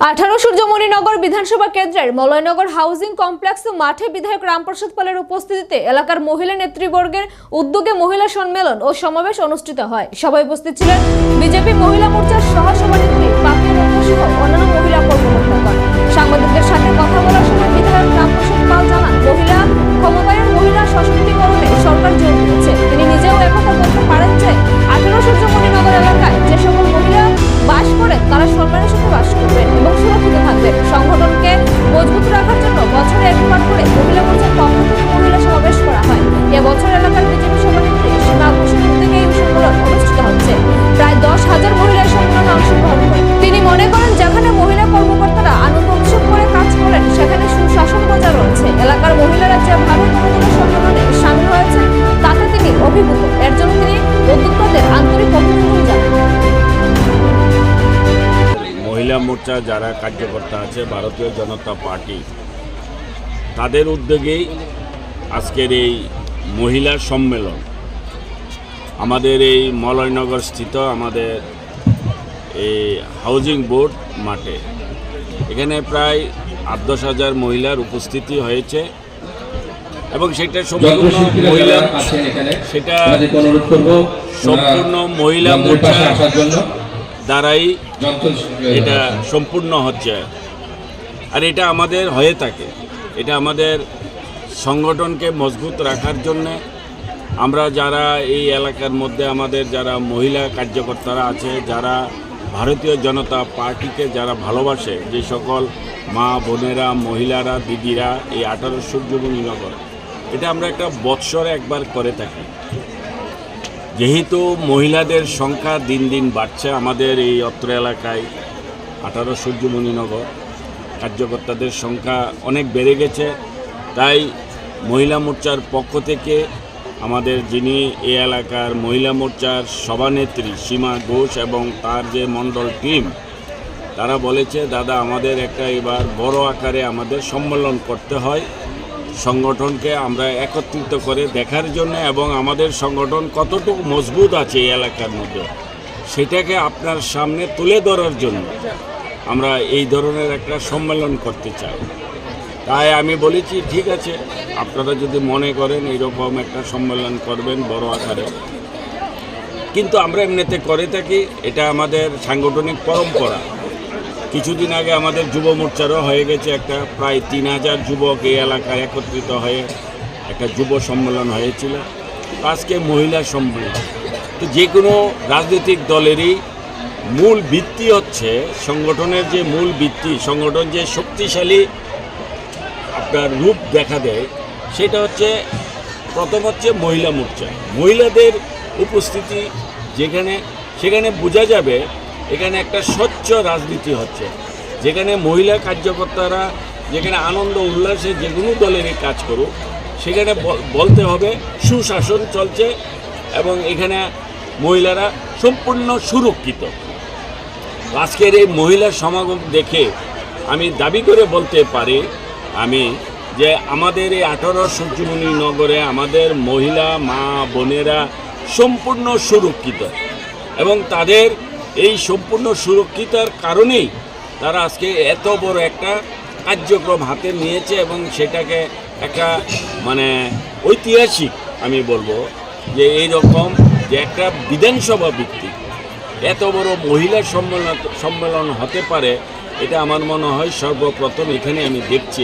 আঠারো সূর্যমণিনগর বিধানসভা কেন্দ্রের মলয়নগর হাউজিং কমপ্লেক্স মাঠে বিধায়ক রামপ্রসাদ পালের উপস্থিতিতে এলাকার মহিলা নেতৃবর্গের উদ্যোগে মহিলা সম্মেলন ও সমাবেশ অনুষ্ঠিত হয়। সভায় উপস্থিত ছিলেন বিজেপি মহিলা মোর্চার সহ সভানেত্রী পাপিয়া অন্যান্য মহিলা কর্মকর্তাগণ মোর্চা যারা কার্যকর্তা আছে ভারতীয় জনতা পার্টি তাদের উদ্যোগেই আজকের এই মহিলা সম্মেলন আমাদের এই মলয়নগর স্থিত আমাদের এই হাউজিং বোর্ড মাঠে। এখানে প্রায় আট দশ হাজার মহিলার উপস্থিতি হয়েছে এবং সেটা সম্পূর্ণ মহিলা সেটা সম্পূর্ণ মহিলা মোর্চা আসার জন্য। দ্বারাই এটা সম্পূর্ণ হচ্ছে। আর এটা আমাদের হয়ে থাকে। এটা আমাদের সংগঠনকে মজবুত রাখার জন্য আমরা যারা এই এলাকার মধ্যে আমাদের যারা মহিলা কার্যকর্তারা আছে যারা ভারতীয় জনতা পার্টিকে যারা ভালোবাসে যে সকল মা বোনেরা মহিলারা দিদিরা এই আঠারো সূর্যমণিনগর এটা আমরা একটা বৎসরে একবার করে থাকি। যেহেতু মহিলাদের সংখ্যা দিন দিন বাড়ছে, আমাদের এই অত্র এলাকায় আঠারো সূর্যমণিনগর কার্যকর্তাদের সংখ্যা অনেক বেড়ে গেছে। তাই মহিলা মোর্চার পক্ষ থেকে আমাদের যিনি এই এলাকার মহিলা মোর্চার সভানেত্রী সীমা ঘোষ এবং তার যে মণ্ডল টিম, তারা বলেছে, দাদা, আমাদের একটা এবার বড় আকারে আমাদের সম্মেলন করতে হয়। সংগঠনকে আমরা একত্রিত করে দেখার জন্য এবং আমাদের সংগঠন কতটুকু মজবুত আছে এই এলাকার মধ্যে, সেটাকে আপনার সামনে তুলে ধরার জন্য আমরা এই ধরনের একটা সম্মেলন করতে চাই। তাই আমি বলেছি, ঠিক আছে, আপনারা যদি মনে করেন এইরকম একটা সম্মেলন করবেন বড় আকারে। কিন্তু আমরা এমনিতে করে থাকি, এটা আমাদের সাংগঠনিক পরম্পরা। কিছুদিন আগে আমাদের যুব মোর্চারও হয়ে গেছে একটা প্রায় তিন হাজার যুবক এই এলাকায় একত্রিত হয়ে একটা যুব সম্মেলন হয়েছিল। আজকে মহিলা সম্মেলন। তো যে কোনো রাজনৈতিক দলেরই মূল ভিত্তি হচ্ছে সংগঠনের যে মূল ভিত্তি, সংগঠন যে শক্তিশালী আপনার রূপ দেখা দেয়, সেটা হচ্ছে প্রথম হচ্ছে মহিলা মোর্চা। মহিলাদের উপস্থিতি যেখানে, সেখানে বোঝা যাবে এখানে একটা স্বচ্ছ রাজনীতি হচ্ছে। যেখানে মহিলা কার্যকর্তারা, যেখানে আনন্দ, উল্লাসে যে কোনো দলেরই কাজ করুক, সেখানে বল- বলতে হবে, সুশাসন চলছে এবং এখানে মহিলারা সম্পূর্ণ সুরক্ষিত। আজকের এই মহিলা সমাগম দেখে আমি দাবি করে বলতে পারি, আমি যে আমাদের এই আঠারো সূর্যমণি নগরে আমাদের মহিলা, মা, বোনেরা সম্পূর্ণ সুরক্ষিত এবং তাদের এই সম্পূর্ণ সুরক্ষিতার কারণেই তারা আজকে এত বড় একটা কার্যক্রম হাতে নিয়েছে এবং সেটাকে একটা মানে ঐতিহাসিক আমি বলব যে এই রকম যে একটা বিধানসভা ভিত্তিক এত বড় মহিলা সম্মেলন সম্মেলন হতে পারে, এটা আমার মনে হয় সর্বপ্রথম এখানে আমি দেখছি।